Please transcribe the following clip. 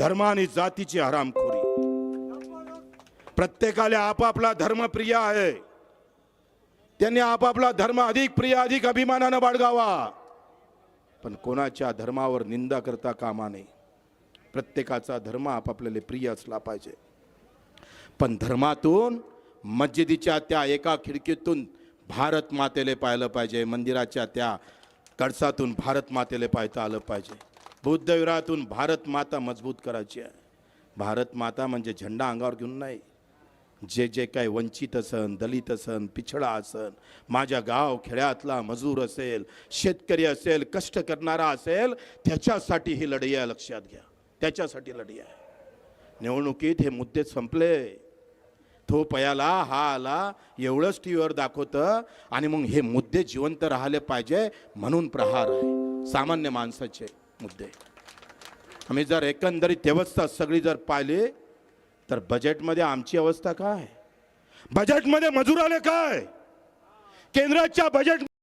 धर्म आणि जातीची हरामखोरी. प्रत्येकाला आपापला धर्म प्रिय आहे. त्यांनी आपापला धर्म अधिक प्रिय अधिक अभिमानानं बाळगावा. पण कोणाच्या धर्मावर निंदा करता कामा नये. प्रत्येकाचा धर्म आपापल्याला प्रिय असला पाहिजे. पण धर्मातून मस्जिदीच्या त्या एका खिडकीतून भारत मातेले पाहिलं पाहिजे मंदिराच्या त्या कळसातून भारत मातेले पाहता आलं पाहिजे. बुद्धविरातून भारत माता मजबूत करायची आहे. भारत माता म्हणजे झेंडा अंगावर घेऊन नाही. जे जे काही वंचित असन दलित असन पिछडा असन माझ्या गाव खेड्यातला मजूर असेल शेतकरी असेल कष्ट करणारा असेल त्याच्यासाठी ही लढाई आहे लक्षात घ्या. त्याच्यासाठी लढाई आहे. निवडणुकीत हे मुद्दे संपले. तो पयाला हा आला एवढंच टी व्हीवर दाखवतं आणि मग हे मुद्दे जिवंत राहिले पाहिजे म्हणून प्रहार आहे. सामान्य माणसाचे. मुद्दे. आम्ही जर एकंदरीत व्यवस्था सगळी जर पाहिली तर बजेटमध्ये आमची अवस्था काय? बजेटमध्ये मजुराले काय? केंद्राच्या बजेट